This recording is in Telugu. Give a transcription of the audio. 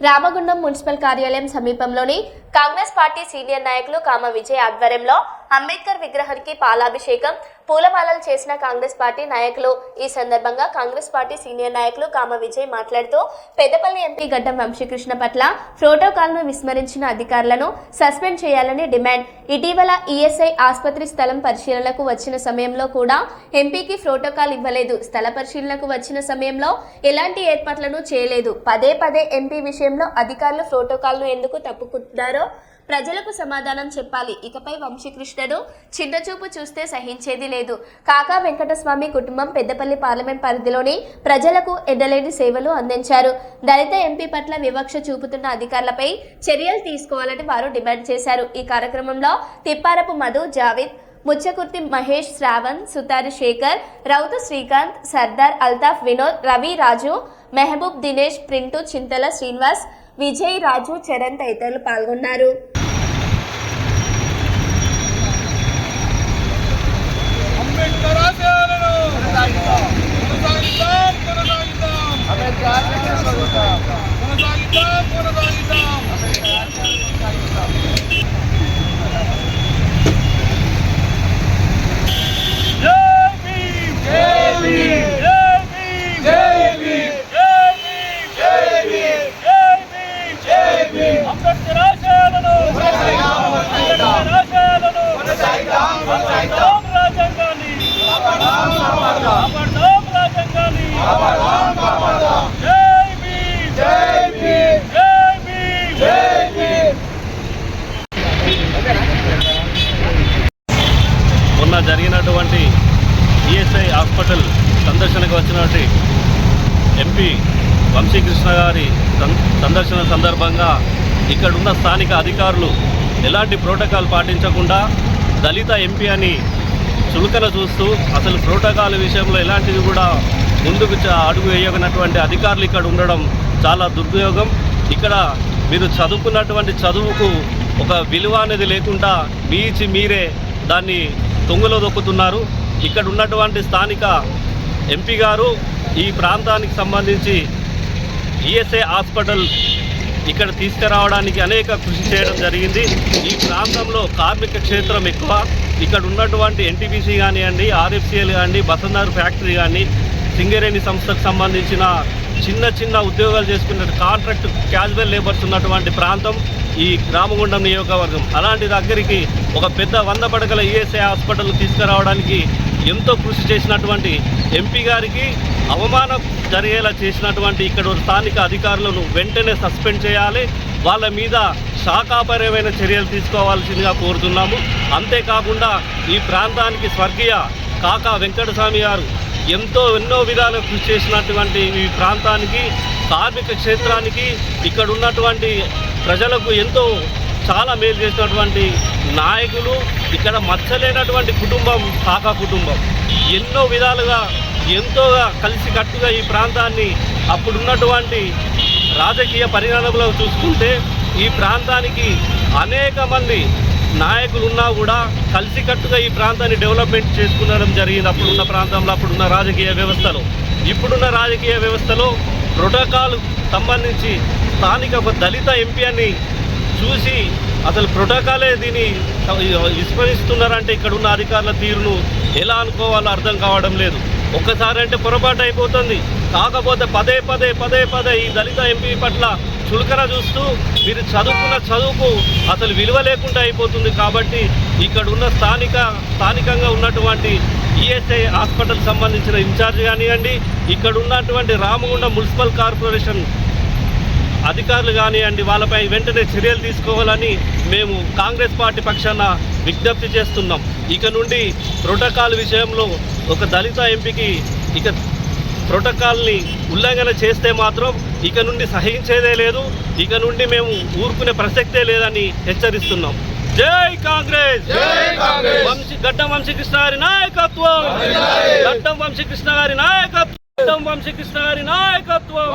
రామగుండం మున్సిపల్ కార్యాలయం సమీపంలోని కాంగ్రెస్ పార్టీ సీనియర్ నాయకులు కామ విజయ్ ఆధ్వర్యంలో అంబేద్కర్ విగ్రహానికి పాలాభిషేకం పూలమాలలు చేసిన కాంగ్రెస్ పార్టీ నాయకులు. ఈ సందర్భంగా కాంగ్రెస్ పార్టీ సీనియర్ నాయకులు కామ విజయ్ మాట్లాడుతూ పెద్దపల్లి ఎంపీ గడ్డం వంశీకృష్ణ పట్ల ప్రోటోకాల్ను విస్మరించిన అధికారులను సస్పెండ్ చేయాలని డిమాండ్. ఇటీవల ఈఎస్ఐ ఆసుపత్రి స్థలం పరిశీలనకు వచ్చిన సమయంలో కూడా ఎంపీకి ప్రోటోకాల్ ఇవ్వలేదు. స్థల పరిశీలనకు వచ్చిన సమయంలో ఎలాంటి ఏర్పాట్లను చేయలేదు. పదే పదే ఎంపీ విషయంలో అధికారులు ప్రోటోకాల్ను ఎందుకు తప్పుకుంటున్నారో ప్రజలకు సమాధానం చెప్పాలి. ఇకపై వంశీకృష్ణను చిన్నచూపు చూస్తే సహించేది లేదు. కాకా వెంకటస్వామి కుటుంబం పెద్దపల్లి పార్లమెంట్ పరిధిలోని ప్రజలకు ఎడలేని సేవలు అందించారు. దళిత ఎంపీ పట్ల వివక్ష చూపుతున్న అధికారులపై చర్యలు తీసుకోవాలని వారు డిమాండ్ చేశారు. ఈ కార్యక్రమంలో తిప్పారపు మధు జావేద్ ముచ్చకుర్తి మహేష్ శ్రావణ్ సుతారి శేఖర్ రౌతు శ్రీకాంత్ సర్దార్ అల్తాఫ్ వినోద్ రవి రాజు మెహబూబ్ దినేష్ ప్రింటు చింతల శ్రీనివాస్ విజయ్ రాజు చరణ్ తదితరులు పాల్గొన్నారు. Michael. సందర్శనకు వచ్చినటువంటి ఎంపీ వంశీకృష్ణ గారి సందర్శన సందర్భంగా ఇక్కడున్న స్థానిక అధికారులు ఎలాంటి ప్రోటోకాల్ పాటించకుండా దళిత ఎంపీ అని చులకన చూస్తూ అసలు ప్రోటోకాల్ విషయంలో ఎలాంటిది కూడా ముందుకు అడుగు వేయనటువంటి అధికారులు ఇక్కడ ఉండడం చాలా దుర్వినియోగం. ఇక్కడ మీరు చదువుకున్నటువంటి చదువుకు ఒక విలువ అనేది లేకుండా మీచి మీరే దాన్ని తొంగలో దొక్కుతున్నారు. ఇక్కడ ఉన్నటువంటి స్థానిక ఎంపీ గారు ఈ ప్రాంతానికి సంబంధించి ఈఎస్ఐ హాస్పిటల్ ఇక్కడ తీసుకురావడానికి అనేక కృషి చేయడం జరిగింది. ఈ ప్రాంతంలో కార్మిక క్షేత్రం ఎక్కువ. ఇక్కడ ఉన్నటువంటి ఎన్టీపీసీ కానివ్వండి ఆర్ఎఫ్సిఎల్ కానివ్వండి బసందారు ఫ్యాక్టరీ కానీ సింగరేణి సంస్థకు సంబంధించిన చిన్న చిన్న ఉద్యోగాలు చేసుకున్న కాంట్రాక్ట్ క్యాజువల్ లేబర్స్ ఉన్నటువంటి ప్రాంతం ఈ రామగుండం నియోజకవర్గం. అలాంటి దగ్గరికి ఒక పెద్ద వంద పడకల ఈఎస్ఐ హాస్పిటల్ తీసుకురావడానికి ఎంతో కృషి చేసినటువంటి ఎంపీ గారికి అవమానం జరిగేలా చేసినటువంటి ఇక్కడ స్థానిక అధికారులను వెంటనే సస్పెండ్ చేయాలి. వాళ్ళ మీద శాఖాపరమైన చర్యలు తీసుకోవాల్సిందిగా కోరుతున్నాము. అంతేకాకుండా ఈ ప్రాంతానికి స్వర్గీయ కాకా వెంకటస్వామి గారు ఎంతో ఎన్నో విధాలుగా కృషి చేసినటువంటి ఈ ప్రాంతానికి కార్మిక క్షేత్రానికి ఇక్కడ ఉన్నటువంటి ప్రజలకు ఎంతో చాలా మేలు చేసినటువంటి నాయకులు ఇక్కడ మచ్చలేనటువంటి కుటుంబం కాకా కుటుంబం. ఎన్నో విధాలుగా ఎంతోగా కలిసికట్టుగా ఈ ప్రాంతాన్ని అప్పుడున్నటువంటి రాజకీయ పరిణామంలో చూసుకుంటే ఈ ప్రాంతానికి అనేక మంది నాయకులు ఉన్నా కూడా కలిసికట్టుగా ఈ ప్రాంతాన్ని డెవలప్మెంట్ చేసుకునడం జరిగింది. అప్పుడున్న ప్రాంతంలో అప్పుడున్న రాజకీయ వ్యవస్థలో. ఇప్పుడున్న రాజకీయ వ్యవస్థలో ప్రోటోకాల్ సంబంధించి స్థానిక ఒక దళిత ఎంపీ అని చూసి అసలు ప్రోటోకాలే దీన్ని విస్మరిస్తున్నారంటే ఇక్కడ ఉన్న అధికారుల తీరును ఎలా అనుకోవాలో అర్థం కావడం లేదు. ఒక్కసారి అంటే పొరపాటు అయిపోతుంది. కాకపోతే పదే పదే పదే పదే ఈ దళిత ఎంపీ పట్ల చులకన చూస్తూ మీరు చదువుకున్న చదువుకు అసలు విలువ లేకుండా అయిపోతుంది కాబట్టి ఇక్కడ ఉన్న స్థానిక స్థానికంగా ఉన్నటువంటి ఈఎస్ఐ హాస్పిటల్ సంబంధించిన ఇన్ఛార్జ్ కానివ్వండి ఇక్కడ ఉన్నటువంటి రామగుండ మున్సిపల్ కార్పొరేషన్ అధికారులు కానివ్వండి వాళ్ళపై వెంటనే చర్యలు తీసుకోవాలని మేము కాంగ్రెస్ పార్టీ పక్షాన విజ్ఞప్తి చేస్తున్నాం. ఇక నుండి ప్రోటోకాల్ విషయంలో ఒక దళిత ఎంపీకి ఇక ప్రోటోకాల్ని ఉల్లంఘన చేస్తే మాత్రం ఇక నుండి సహించేదే లేదు ఇక నుండి మేము ఊరుకునే ప్రసక్తే లేదని హెచ్చరిస్తున్నాం. జై కాంగ్రెస్! వంశీ గడ్డం వంశీకృష్ణ గారి నాయకత్వం! గడ్డం వంశీకృష్ణ గారి నాయకత్వం! గడ్డం వంశీకృష్ణ గారి నాయకత్వం!